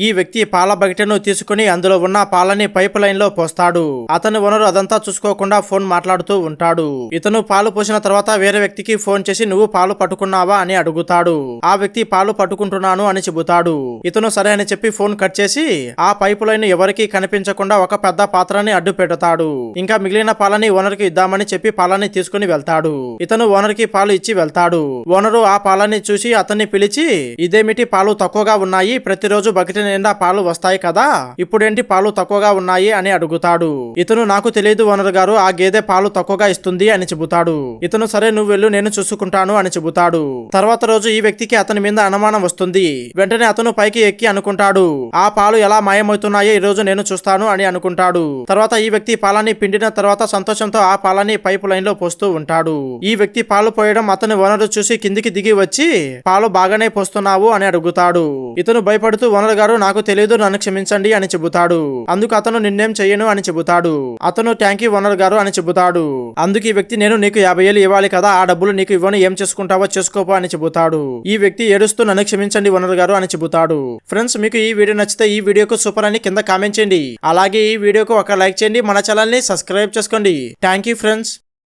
ఈ వ్యక్తి పాల బకెట్ను తీసుకుని అందులో ఉన్న పాలని పైప్ లైన్లో పోస్తాడు. అతని ఓనరు అదంతా చూసుకోకుండా ఫోన్ మాట్లాడుతూ ఉంటాడు. ఇతను పాలు పోసిన తర్వాత వేరే వ్యక్తికి ఫోన్ చేసి నువ్వు పాలు పట్టుకున్నావా? అని అడుగుతాడు. ఆ వ్యక్తి పాలు పట్టుకుంటున్నాను అని చెబుతాడు. ఇతను సరే అని చెప్పి ఫోన్ కట్ చేసి ఆ పైపు లైన్ ఎవరికి కనిపించకుండా ఒక పెద్ద పాత్రని అడ్డు పెడతాడు. ఇంకా మిగిలిన పాలని ఓనర్కి ఇద్దామని చెప్పి పాలని తీసుకుని వెళ్తాడు. ఇతను ఓనర్కి పాలు ఇచ్చి వెళ్తాడు. ఓనరు ఆ పాలని చూసి అతన్ని పిలిచి ఇదేమిటి పాలు తక్కువగా ఉన్నాయి? ప్రతిరోజు బకెట్ నిండా పాలు వస్తాయి కదా? ఇప్పుడేంటి పాలు తక్కువగా ఉన్నాయి అని అడుగుతాడు. ఇతను నాకు తెలియదు ఓనర్ గారు ఆ గేదె పాలు తక్కువగా ఇస్తుంది అని చెబుతాడు. ఇతను సరే నువ్వు వెళ్ళు నేను చూసుకుంటాను అని చెబుతాడు. తర్వాత రోజు ఈ వ్యక్తికి అతని మీద అనుమానం వస్తుంది. వెంటనే అతను పైకి ఎక్కి అనుకుంటాడు. ఆ పాలు ఎలా మాయమవుతున్నాయో ఈ రోజు నేను చూస్తాను అని అనుకుంటాడు. తర్వాత ఈ వ్యక్తి పాలని పిండిన తర్వాత సంతోషంతో ఆ పాలని పైపు లైన్లో పోస్తూ ఉంటాడు. ఈ వ్యక్తి పాలు పోయడం అతని ఓనరు చూసి కిందికి దిగి వచ్చి పాలు బాగానే పోస్తున్నావు అని అడుగుతాడు. ఇతను భయపడుతూ ఓనర్ గారు నాకు తెలియదు నన్ను క్షమించండి అని చెబుతాడు. అందుకు అతను నిన్నేం చెయ్యను అని చెబుతాడు. అతను ట్యాంకీ ఓనర్ గారు అని చెబుతాడు. అందుకు ఈ వ్యక్తి నేను నీకు యాభై ఏళ్ళు ఇవ్వాలి కదా ఆ డబ్బులు నీకు ఇవ్వను ఏం చేసుకుంటావో చేసుకోపో అని చెబుతాడు. ఈ వ్యక్తి ఏడుస్తూ నన్ను క్షమించండి ఓనర్ గారు అని చెబుతాడు. ఫ్రెండ్స్ మీకు ఈ వీడియో నచ్చితే ఈ వీడియోకు సూపర్ అని కింద కామెంట్ చేయండి. అలాగే ఈ వీడియోకు ఒక లైక్ చేయండి మన ఛానల్ని సబ్స్క్రైబ్ చేసుకోండి. Thank you friends.